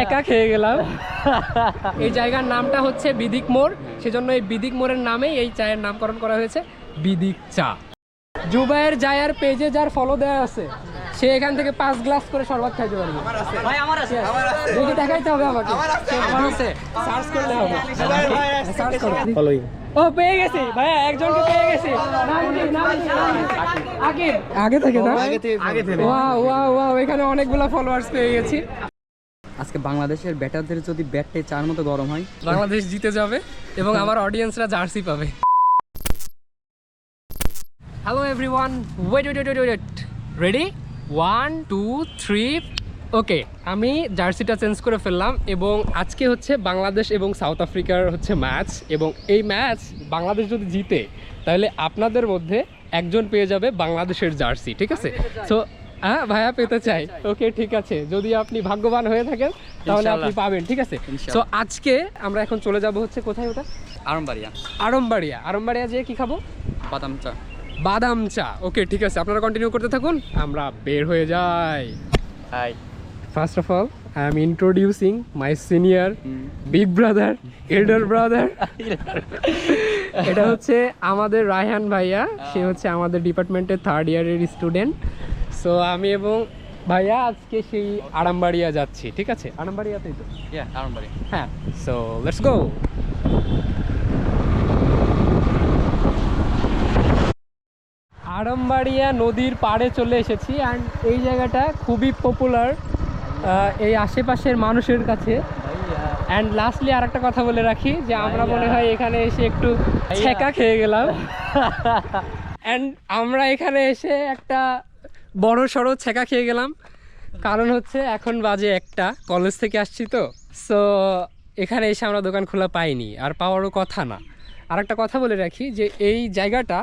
ছেঁকা খেয়ে গেলাম। এই জায়গার নামটা হচ্ছে বিদিক মোড়। সেজন্য এই বিদিক মোড়ের নামেই এই চায়ের নামকরণ করা হয়েছে বিদিক চা। জুবাইয়ের জায়ার পেজে যার ফলো দেওয়া আছে সে এখান থেকে পাঁচ গ্লাস করে শরবত খাইতে পারবে। ভাই আমার আছে। দেখি দেখাইতে হবে আমাকে। আমার আছে। সার্চ করলে হবে। সার্চ করো ফলোইং ও পেয়ে গেছি। ভাইয়া একজনকে পেয়ে গেছি। নাম কি নাম নাম আগে থেকে না? আগে থেকে। ওয়াও ওয়াও ওয়াও এখানে অনেকগুলো ফলোয়ার্স পেয়ে গেছি। আজকে বাংলাদেশের ব্যাটারদের যদি ব্যাটটাই চার মতো গরম হয়? বাংলাদেশ জিতে যাবে এবং আমার অডিয়েন্সরা জার্সি পাবে। Hello everyone wait wait wait wait ready one two three okay আমি জার্সিটা চেঞ্জ করে ফেললাম এবং আজকে হচ্ছে বাংলাদেশ এবং সাউথ আফ্রিকার হচ্ছে ম্যাচ এবং এই ম্যাচ বাংলাদেশ যদি জিতে তাহলে আপনাদের মধ্যে একজন পেয়ে যাবে বাংলাদেশের জার্সি ঠিক আছে? সো হ্যাঁ ভাইয়া পেতে চাই। ওকে ঠিক আছে। যদি আপনি ভাগ্যবান হয়ে থাকেন তাহলে আপনি পাবেন ঠিক আছে? তো আজকে আমরা এখন চলে যাব হচ্ছে কোথায় ওটা? আরমবাড়িয়া। আরমবাড়িয়া। আরমবাড়িয়া যেয়ে কি খাব? বাদাম চা। বাদাম চা। ওকে ঠিক আছে। আপনারা কন্টিনিউ করতে থাকুন আমরা বের হয়ে যাই। Hi first of all I am introducing my senior big brother elder brother এটা হচ্ছে আমাদের রায়হান ভাইয়া। সে হচ্ছে আমাদের ডিপার্টমেন্টের থার্ড ইয়ারের স্টুডেন্ট সো আমি এবং ভাইয়া আজকে সেই আরামবাড়িয়া যাচ্ছি ঠিক আছে? আরামবাড়িয়াতেই তো? ইয়া আরমবাড়ি। হ্যাঁ সো লেটস গো আড়মবাড়িয়া নদীর পাড়ে চলে এসেছি অ্যান্ড এই জায়গাটা খুবই পপুলার এই আশেপাশের মানুষের কাছে। অ্যান্ড লাস্টলি আর একটা কথা বলে রাখি যে আমরা মনে হয় এখানে এসে একটু ছেঁকা খেয়ে গেলাম। অ্যান্ড আমরা এখানে এসে একটা বড় সড়ো ছেঁকা খেয়ে গেলাম। কারণ হচ্ছে এখন বাজে একটা কলেজ থেকে আসছি তো। সো এখানে এসে আমরা দোকান খোলা পাইনি আর পাওয়ারও কথা না। আর একটা কথা বলে রাখি যে এই জায়গাটা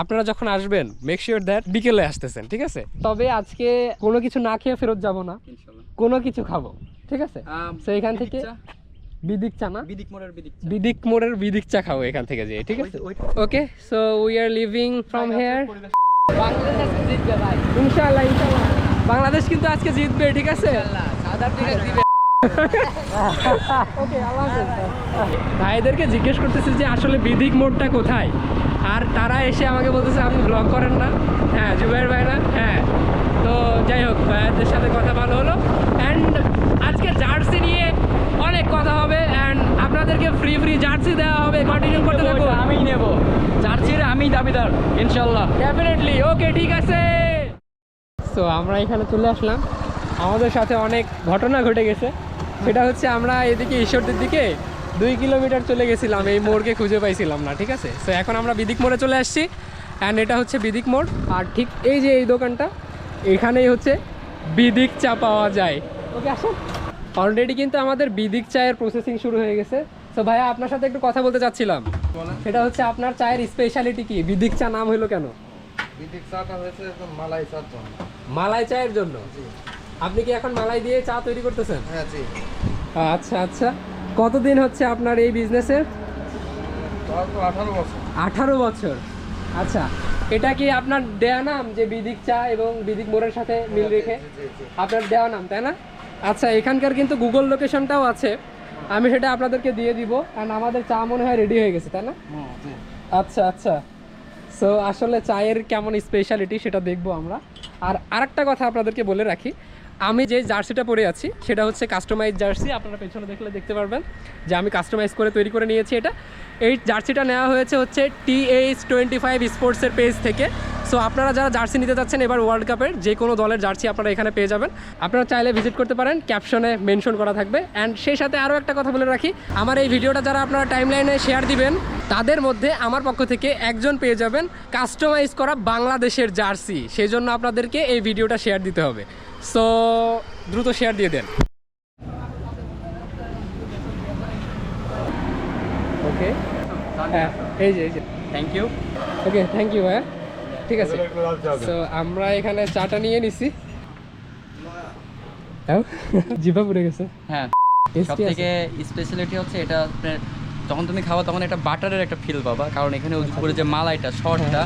আপনারা যখন আসবেন মেক শিওর দ্যাট বিকেলে আসতেছেন ঠিক আছে? তবে আজকে কোনো কিছু না খেয়ে ফেরত যাব না। কোনো কিছু খাব ঠিক আছে? সো এখান থেকে বিদিক চা। না? বিদিক মোড়ের বিদিক বিদিক মোড়ের বিদিক চা খাব এখান থেকে যেয়ে ঠিক আছে? Okay so we are leaving from here ইনশাআল্লাহ ইনশাআল্লাহ। বাংলাদেশ কিন্তু আজকে জিতবে ঠিক আছে? হাফেজ। ভাইদেরকে জিজ্ঞেস করতেছি যে আসলে বিধিক মোড়টা কোথায়? আর তারা এসে আমাকে বলতেছে আপনি ব্লগ করেন না। হ্যাঁ জুবাইর ভাইরা হ্যাঁ। তো যাই হোক ভাইয়াদের সাথে কথা ভালো হলো। অ্যান্ড আজকে জার্সি নিয়ে অনেক কথা হবে অ্যান্ড আপনাদেরকে ফ্রি ফ্রি জার্সি দেওয়া হবে কন্টিনিউ করতে থাকব আমি নেব জার্সির আমি দাবিদার ইনশাল্লাহ। ডেফিনেটলি ওকে ঠিক আছে। সো আমরা এখানে চলে আসলাম। আমাদের সাথে অনেক ঘটনা ঘটে গেছে। সেটা হচ্ছে আমরা এদিকে ঈশ্বরদের দিকে দুই কিলোমিটার চলে গেছিলাম। এই মোড়কে খুঁজে পাইছিলাম না ঠিক আছে? তো এখন আমরা বিদিক মোড়ে চলে আসছি। অ্যান্ড এটা হচ্ছে বিদিক মোড়। আর ঠিক এই যে এই দোকানটা এখানেই হচ্ছে বিদিক চা পাওয়া যায়। ওকে আসুন। অলরেডি কিন্তু আমাদের বিদিক চায়ের প্রসেসিং শুরু হয়ে গেছে। তো ভাইয়া আপনার সাথে একটু কথা বলতে চাচ্ছিলাম। সেটা হচ্ছে আপনার চায়ের স্পেশালিটি কি? বিদিক চা নাম হলো কেন? বিদিক চাটা হয়েছে একদম মালাই চার জন্য। মালাই চায়ের জন্য? আপনি কি এখন মালাই দিয়ে চা তৈরি করতেছেন? হ্যাঁ জি। আচ্ছা আচ্ছা। কতদিন হচ্ছে আপনার এই তো আঠারো বছর। আঠারো বছর। আচ্ছা এটা কি আপনার দেয়া নাম যে বিদিক চা এবং বিদিক মোড়ের সাথে মিল রেখে? আপনার দেওয়া নাম তাই না? আচ্ছা এখানকার কিন্তু গুগল লোকেশনটাও আছে। আমি সেটা আপনাদেরকে দিয়ে দিব। কারণ আমাদের চা মনে হয় রেডি হয়ে গেছে তাই না? আচ্ছা আচ্ছা। সো আসলে চায়ের কেমন স্পেশালিটি সেটা দেখব আমরা। আর আরেকটা কথা আপনাদেরকে বলে রাখি আমি যে জার্সিটা পরে আছি সেটা হচ্ছে কাস্টমাইজ জার্সি। আপনারা পেছনে দেখলে দেখতে পারবেন যে আমি কাস্টমাইজ করে তৈরি করে নিয়েছি এটা। এই জার্সিটা নেওয়া হয়েছে হচ্ছে টি এইচ টোয়েন্টি ফাইভ স্পোর্টসের পেজ থেকে। সো আপনারা যারা জার্সি নিতে চাচ্ছেন এবার ওয়ার্ল্ড কাপের যে কোনো দলের জার্সি আপনারা এখানে পেয়ে যাবেন। আপনারা চাইলে ভিজিট করতে পারেন ক্যাপশনে মেনশন করা থাকবে। অ্যান্ড সেই সাথে আরও একটা কথা বলে রাখি আমার এই ভিডিওটা যারা আপনারা টাইমলাইনে শেয়ার দিবেন তাদের মধ্যে আমার পক্ষ থেকে একজন পেয়ে যাবেন কাস্টমাইজ করা বাংলাদেশের জার্সি। সেই জন্য আপনাদেরকে এই ভিডিওটা শেয়ার দিতে হবে। সো দ্রুত শেয়ার দিয়ে দেন। ওকে হ্যাঁ এই যে এই যে। Thank you okay thank you ভাইয়া। ঠিক আছে। সো আমরা এখানে চাটা নিয়ে নিছি। হ্যাঁ? জিভা পুড়ে গেছে। হ্যাঁ। সব থেকে স্পেশালিটি হচ্ছে এটা আপনার যখন তুমি খাওয়া তখন একটা বাটারের একটা ফিল পাবা। কারণ এখানে উপরে যে মালাইটা শর্টটা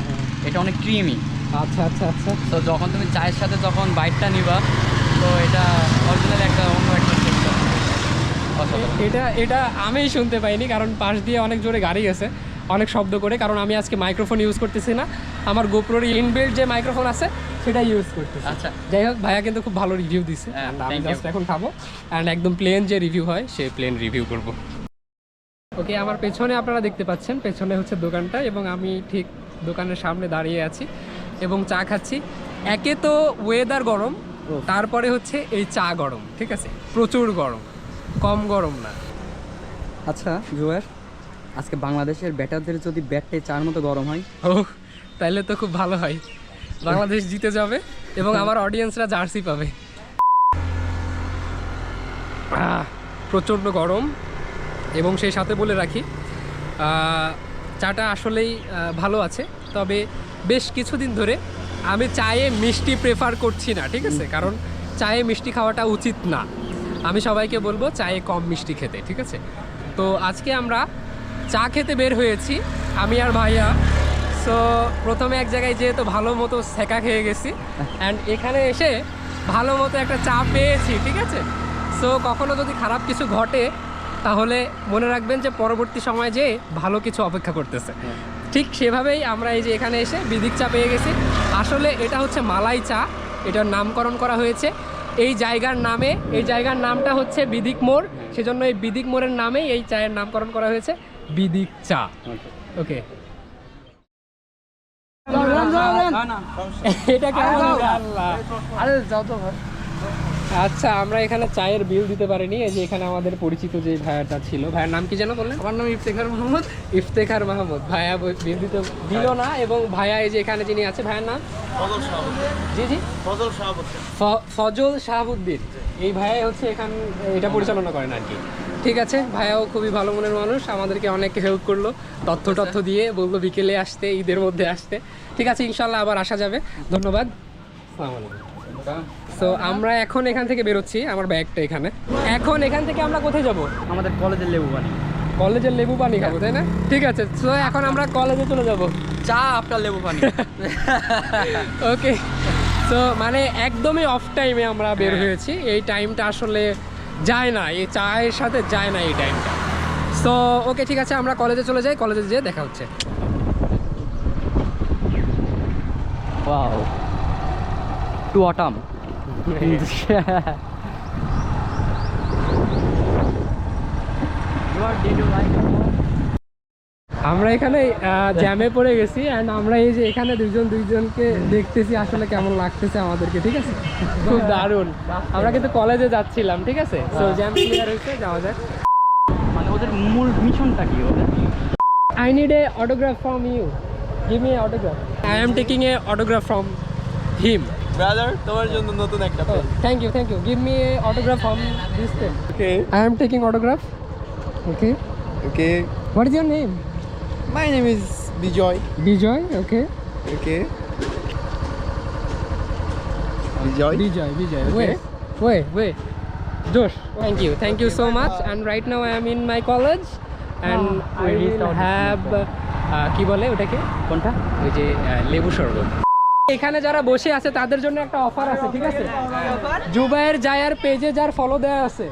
এটা অনেক ক্রিমি আচ্ছা আচ্ছা আচ্ছা। তো যখন তুমি চায়ের সাথে যখন বাইটটা নিবা তো এটা অরিজিনাল একটা অন্য একটা এটা এটা আমিই শুনতে পাইনি কারণ পাশ দিয়ে অনেক জোরে গাড়ি গেছে। অনেক শব্দ করে কারণ আমি আজকে মাইক্রোফোন ইউজ করতেছি না। আমার গোপ্রোর ইনবিল্ট যে মাইক্রোফোন আছে সেটা ইউজ করতেছি। আচ্ছা। যাই হোক ভাইয়া কিন্তু খুব ভালো রিভিউ দিছে। হ্যাঁ, আমি জাস্ট এখন খাব। অ্যান্ড একদম প্লেন যে রিভিউ হয় সে প্লেন রিভিউ করব। ওকে আমার পেছনে আপনারা দেখতে পাচ্ছেন পেছনে হচ্ছে দোকানটা এবং আমি ঠিক দোকানের সামনে দাঁড়িয়ে আছি এবং চা খাচ্ছি। একে তো ওয়েদার গরম তারপরে হচ্ছে এই চা গরম ঠিক আছে? প্রচুর গরম কম গরম না। আচ্ছা জুয়ার আজকে বাংলাদেশের ব্যাটারদের যদি ব্যাটটাই চার মতো গরম হয়? ও তাহলে তো খুব ভালো হয়। বাংলাদেশ জিতে যাবে এবং আমার অডিয়েন্সরা জার্সি পাবে। প্রচণ্ড গরম এবং সেই সাথে বলে রাখি চাটা আসলেই ভালো আছে। তবে বেশ কিছুদিন ধরে আমি চায়ে মিষ্টি প্রেফার করছি না, ঠিক আছে? কারণ চায়ে মিষ্টি খাওয়াটা উচিত না। আমি সবাইকে বলব, চায়ে কম মিষ্টি খেতে, ঠিক আছে? তো আজকে আমরা চা খেতে বের হয়েছি, আমি আর ভাইয়া। সো প্রথমে এক জায়গায় যেহেতু ভালো মতো সেকা খেয়ে গেছি অ্যান্ড এখানে এসে ভালো মতো একটা চা পেয়েছি, ঠিক আছে? সো কখনো যদি খারাপ কিছু ঘটে, তাহলে মনে রাখবেন যে পরবর্তী সময়ে যে ভালো কিছু অপেক্ষা করতেছে। ঠিক সেভাবেই আমরা এই যে এখানে এসে বিদিক চা পেয়ে গেছি। আসলে এটা হচ্ছে মালাই চা, এটার নামকরণ করা হয়েছে। এই জায়গার নামে, এই জায়গার নামটা হচ্ছে বিদিক মোড়, সেজন্য এই বিদিক মোড়ের নামে এই চায়ের নামকরণ করা হয়েছে। বিদিক চা। ওকে এটা কেমন? আরে যাও তো ভাই। আচ্ছা আমরা এখানে চায়ের বিল দিতে পারিনি। এই যে এখানে আমাদের পরিচিত যে ভাইয়াটা ছিল ভাইয়ের নাম কি যেন বললেন? আমার নাম ইফতেখার মোহাম্মদ ইফতেখার মাহমুদ। ভাইয়া বিল দিতে দিল না এবং ভাইয়া এই যে এখানে যিনি আছে ভাইয়ের নাম? জি জি। ফজল শাহাবুদ্দিন। ফজল শাহাবুদ্দিন। এই ভাইয়া হচ্ছে এখান এটা পরিচালনা করেন আর কি। ঠিক আছে ভাইয়াও খুবই ভালো মনের মানুষ আমাদেরকে অনেক হেল্প করল তথ্য তথ্য দিয়ে বলল বিকেলে আসতে ঈদের মধ্যে আসতে। ঠিক আছে ইনশাল্লাহ আবার আসা যাবে ধন্যবাদ। সো আমরা এখন এখান থেকে বেরোচ্ছি আমার ব্যাগটা এখানে। এখন এখান থেকে আমরা কোথায় যাব? আমাদের কলেজের লেবু পানি। কলেজের লেবু পানি খাব তাই না? ঠিক আছে সো এখন আমরা কলেজে চলে যাব। চা আপনার লেবু পানি। ওকে তো মানে একদমই অফ টাইমে আমরা বের হয়েছি এই টাইমটা আসলে যায় না এই চায়ের সাথে যায় না এই টাইমটা সো ওকে ঠিক আছে আমরা কলেজে চলে যাই কলেজে যেয়ে দেখা হচ্ছে। ওয়াও টু অটাম আমরা এখানে জ্যামে পড়ে গেছি অ্যান্ড আমরা এই যে এখানে দুজন দুইজনকে দেখতেছি আসলে কেমন লাগতেছে আমাদেরকে ঠিক আছে? খুব দারুণ। আমরা কিন্তু কলেজে যাচ্ছিলাম ঠিক আছে? তো জ্যাম ক্লিয়ার হয়েছে যাওয়া যাক। মানে ওদের মূল মিশনটা কি ওদের? I need a autograph from you give a autograph I am taking a autograph from him brother তোমার জন্য নতুন একটা thank you thank you give autograph from this I am taking autograph okay okay what is your my name is Bijoy Bijoy. Okay. Okay Bijoy Bijoy. Bijoy. Okay. Wait. Wait. Wait. Josh. Thank you. Thank you so much. And right now I am in my college. And I will have uh, কি বলে ওটাকে কোনটা ওই যে লেবু শরবত এখানে যারা বসে আছে তাদের জন্য একটা অফার আছে ঠিক আছে জুবাইয়ের জায়ার পেজে যার ফলো দেওয়া আছে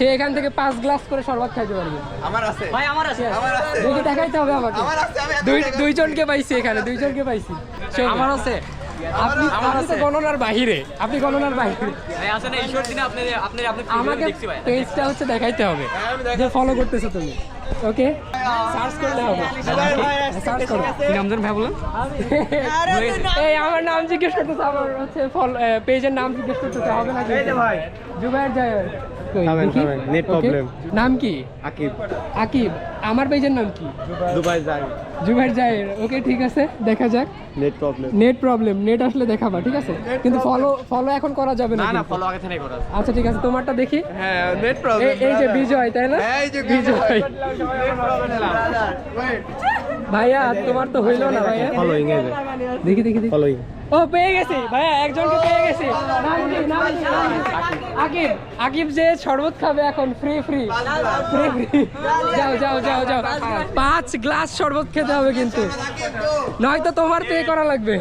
সে এখান থেকে পাঁচ গ্লাস করে শরবত খাইতে পারবে। আমার আছে। ভাই আমার আছে। আমার আছে। দেখি দেখাইতে হবে আমাকে। আমার আছে আমি দুই দুইজনকে পাইছি এখানে দুইজনকে পাইছি। আমার আছে। আপনি আপনি তো গণনার বাহিরে। আপনি গণনার বাহিরে। ভাই আছে না ঈশ্বর দিনে আপনি আপনি আপনি আমাকে পেজটা হচ্ছে দেখাইতে হবে। যে ফলো করতেছো তুমি। ওকে সার্চ করলে হবে। সার্চ করো। কি নাম জানেন ভাই বলেন? এই আমার নাম জিজ্ঞেস করতেছে আমার হচ্ছে ফলো পেজের নাম জিজ্ঞেস করতেছে হবে না ভাই। জুবাইর জায়ার কই, দেখি? থামেন, net নাম কি? আকিব। আকিব। আমার পেজের নাম কি? দুবাই যাই। জুবাইর জায়ের ওকে ঠিক আছে দেখা যাক। Net problem net problem net আসলে দেখাবা ঠিক আছে? কিন্তু ফলো ফলো এখন করা যাবে না না না ফলো আগে থেকে করা আচ্ছা ঠিক আছে তোমারটা দেখি। হ্যাঁ নেট প্রবলেম এই যে বিজয় তাই না? এই যে বিজয়। ভাইয়া তোমার তো হইল না ভাইয়া। ফলোইং এ দেখি দেখি দেখি। ফলোইং ও পেয়ে গেছি। ভাইয়া একজনকে পেয়ে গেছি। আকিব আকিব যে শরবত খাবে এখন ফ্রি ফ্রি ফ্রি ফ্রি যাও যাও যাও। যাও পাঁচ গ্লাস শরবত খেতে হবে কিন্তু। নয়তো তোমার পে করা লাগবে।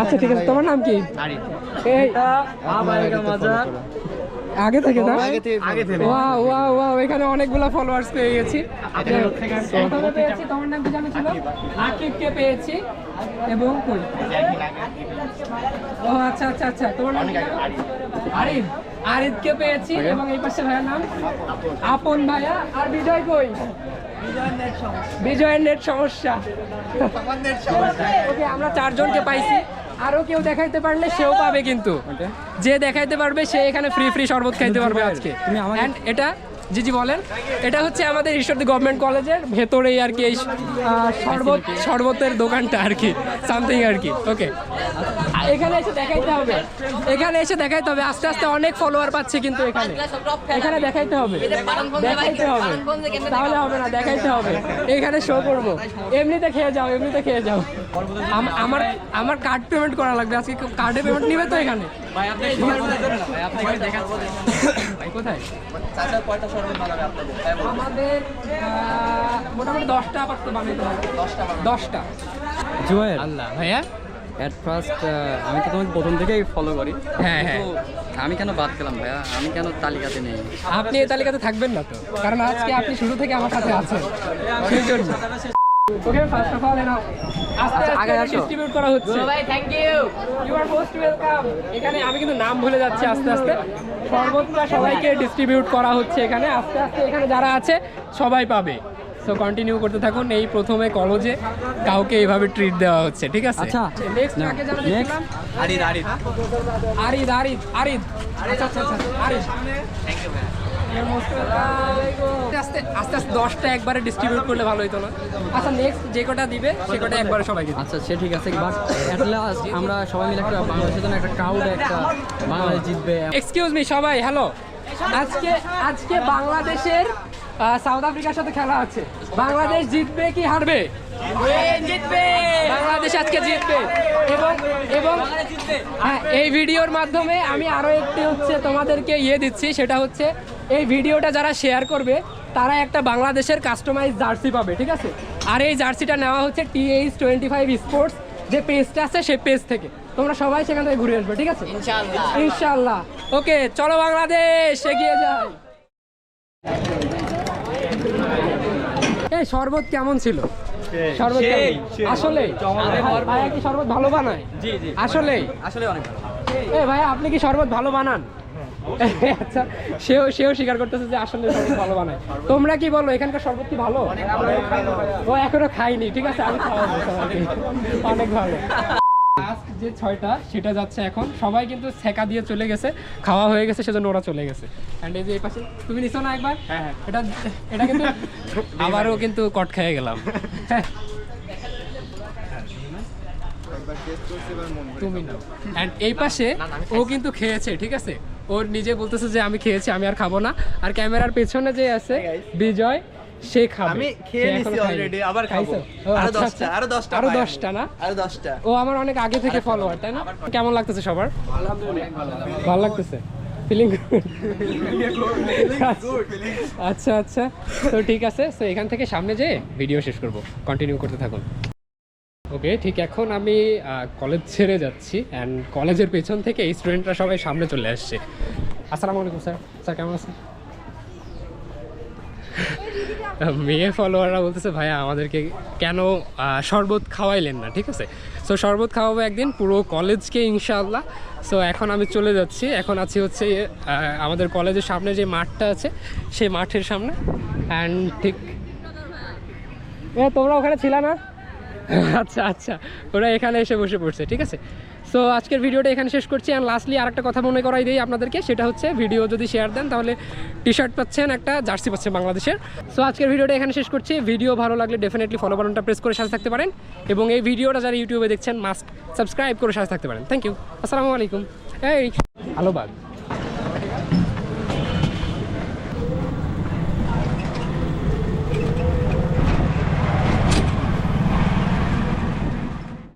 আচ্ছা ঠিক আছে। তোমার নাম কি? এই। আগে থেকে না ওয়াও ওয়াও ওয়াও এখানে অনেকগুলো ফলোয়ার্স পেয়ে গেছি। পেয়েছি তোমার নাম কি জানো ছিল? আকিবকে পেয়েছি। এবং কই? ও আচ্ছা আচ্ছা আচ্ছা তোমার নাম? আরিফ। আরিফকে পেয়েছি এবং এই পাশে ভাইয়ের নাম? আপন। ভাইয়া। আর বিজয় কই? বিজয়ের নেট সমস্যা। ওকে আমরা চারজনকে পাইছি। আরও কেউ দেখাইতে পারলে সেও পাবে কিন্তু। যে দেখাইতে পারবে সে এখানে ফ্রি ফ্রি শরবত খাইতে পারবে আজকে। এটা জি জি বলেন এটা হচ্ছে আমাদের ঈশ্বরদী গভর্নমেন্ট কলেজের ভেতরেই আর কি এই শরবত শরবতের দোকানটা আর কি সামথিং আর কি ওকে এখানে এসে দেখাইতে হবে এখানে এসে দেখাইতে হবে আস্তে আস্তে অনেক ফলোয়ার পাচ্ছে কিন্তু এখানে। এখানে দেখাইতে হবে দেখাইতে হবে তাহলে হবে না দেখাইতে হবে। এখানে শো করব। এমনিতে খেয়ে যাও এমনিতে খেয়ে যাও। আমার আমার কার্ড পেমেন্ট করা লাগবে আজকে কার্ডে পেমেন্ট নিবে তো এখানে? ভাই আপনি ভাই আপনি দেখাচ্ছেন ভাই কোথায়? চাচা কয়টা শরবত বানাবে আপনাদের আমাদের মোটামুটি দশটা আপাতত বানাইতে হবে। দশটা জুয়েল। আল্লাহ ভাইয়া? অ্যাট ফার্স্ট আমি তো তোমাকে প্রথম থেকেই ফলো করি। হ্যাঁ হ্যাঁ। আমি কেন বাদ গেলাম ভাইয়া? আমি কেন তালিকাতে নেই? আপনি এই তালিকাতে থাকবেন না তো। কারণ আজকে আপনি শুরু থেকে আমার সাথে আছেন। সেই জন্য। ওকে ফার্স্ট অফ অল এনাও আস্তে আচ্ছা, আস্তে ডিস্ট্রিবিউট করা হচ্ছে। ভাই thank you you are most welcome এখানে আমি কিন্তু নাম ভুলে যাচ্ছি আস্তে আস্তে। সর্বত্র সবাইকে ডিস্ট্রিবিউট করা হচ্ছে এখানে। আস্তে আস্তে এখানে যারা আছে সবাই পাবে। সো কন্টিনিউ করতে থাকুন। এই প্রথমে কলেজে কাউকে এইভাবে ট্রিট দেওয়া হচ্ছে ঠিক আছে? আচ্ছা। নেক্সট কাকে জানা দেখলাম আরিদ আরিদ। আরিদ আরিদ। আরিদ আচ্ছা আচ্ছা আচ্ছা আরিদ। You're most welcome. আস্তে আস্তে আস্তে দশটা একবারে ডিস্ট্রিবিউট করলে ভালো হতো না। আচ্ছা নেক্সট যে কটা দিবে সে কটা একবারে সবাইকে আচ্ছা সে ঠিক আছে বাট অ্যাট লাস্ট আমরা সবাই মিলে একটা বাংলাদেশের জন্য একটা ক্রাউড একটা বাংলাদেশ জিতবে। এক্সকিউজ মি সবাই হ্যালো আজকে আজকে বাংলাদেশের সাউথ আফ্রিকার সাথে খেলা আছে। বাংলাদেশ জিতবে কি হারবে? জিতবে। বাংলাদেশ আজকে জিতবে। এবং এবং হ্যাঁ এই ভিডিওর মাধ্যমে আমি আরও একটি হচ্ছে তোমাদেরকে ইয়ে দিচ্ছি সেটা হচ্ছে এই ভিডিওটা যারা শেয়ার করবে তারা একটা বাংলাদেশের কাস্টমাইজ জার্সি পাবে ঠিক আছে? আর এই জার্সিটা নেওয়া হচ্ছে টিএইচ টোয়েন্টি ফাইভ স্পোর্টস যে পেজটা আছে সেই পেজ থেকে। তোমরা সবাই সেখান থেকে ঘুরে আসবে ঠিক আছে? ইনশাআল্লাহ। ইনশাআল্লাহ। ওকে চলো বাংলাদেশ এগিয়ে যাই। এই শরবত কেমন ছিল? শরবত আসলে ভাইয়া কি শরবত ভালো বানায়? জি জি। আসলে? আসলে অনেক ভালো। এ ভাই আপনি কি শরবত ভালো বানান? আচ্ছা সেও সেও স্বীকার করতেছে যে আসলে ভালো বানায়। তোমরা কি বলো এখানকার শরবত কি ভালো? ও এখনও খাইনি ঠিক আছে? আমি খাওয়াবো। অনেক ভালো। যে ছয়টা সেটা যাচ্ছে এখন। সবাই কিন্তু ছেকা দিয়ে চলে গেছে খাওয়া হয়ে গেছে সেজন্য ওরা চলে গেছে। অ্যান্ড এই যে এই পাশে তুমি নিছো না একবার? হ্যাঁ এটা এটা কিন্তু আবারও কিন্তু কট খেয়ে গেলাম। তুমি নাও। অ্যান্ড এই পাশে ও কিন্তু খেয়েছে ঠিক আছে? ওর নিজে বলতেছে যে আমি খেয়েছি আমি আর খাব না। আর ক্যামেরার পেছনে যে আছে বিজয় সে খাবে। আমি খেয়ে নিছি already, আবার খাব। আরও আচ্ছা। আরও আরও না? আর ও আমার অনেক আগে থেকে ফলোয়ার তাই না? কেমন লাগতেছে সবার? ভালো লাগতেছে? ফিলিং আচ্ছা আচ্ছা। তো ঠিক আছে তো এখান থেকে সামনে যেয়ে ভিডিও শেষ করব। কন্টিনিউ করতে থাকুন। ওকে ঠিক এখন আমি কলেজ ছেড়ে যাচ্ছি অ্যান্ড কলেজের পেছন থেকে এই স্টুডেন্টরা সবাই সামনে চলে আসছে। আসসালামু আলাইকুম স্যার স্যার কেমন আছেন? মেয়ে ফলোয়াররা বলতেছে, ভাইয়া, আমাদেরকে কেন শরবত খাওয়াইলেন না? ঠিক আছে? সো শরবত খাওয়াবো একদিন, পুরো কলেজকে ইনশাআল্লাহ। সো এখন আমি চলে যাচ্ছি। এখন আছি হচ্ছে আমাদের কলেজের সামনে যে মাঠটা আছে, সেই মাঠের সামনে। অ্যান্ড ঠিক, এ, তোমরা ওখানে ছিল না? আচ্ছা আচ্ছা। ওরা এখানে এসে বসে পড়ছে, ঠিক আছে? সো আজকের ভিডিওটা এখানে শেষ করছি অ্যান্ড লাস্টলি আর একটা কথা মনে করাই দিই আপনাদেরকে, সেটা হচ্ছে ভিডিও যদি শেয়ার দেন তাহলে টি শার্ট পাচ্ছেন, একটা জার্সি পাচ্ছেন বাংলাদেশের। সো আজকের ভিডিওটা এখানে শেষ করছি। ভিডিও ভালো লাগলে ডেফিনেটলি ফলো বাটনটা প্রেস করে সাথে থাকতে পারেন এবং এই ভিডিওটা যারা ইউটিউবে দেখছেন মাস্ক সাবস্ক্রাইব করে সাথে থাকতে পারেন। থ্যাংক ইউ আসসালামু আলাইকুম। এই আলোবাগ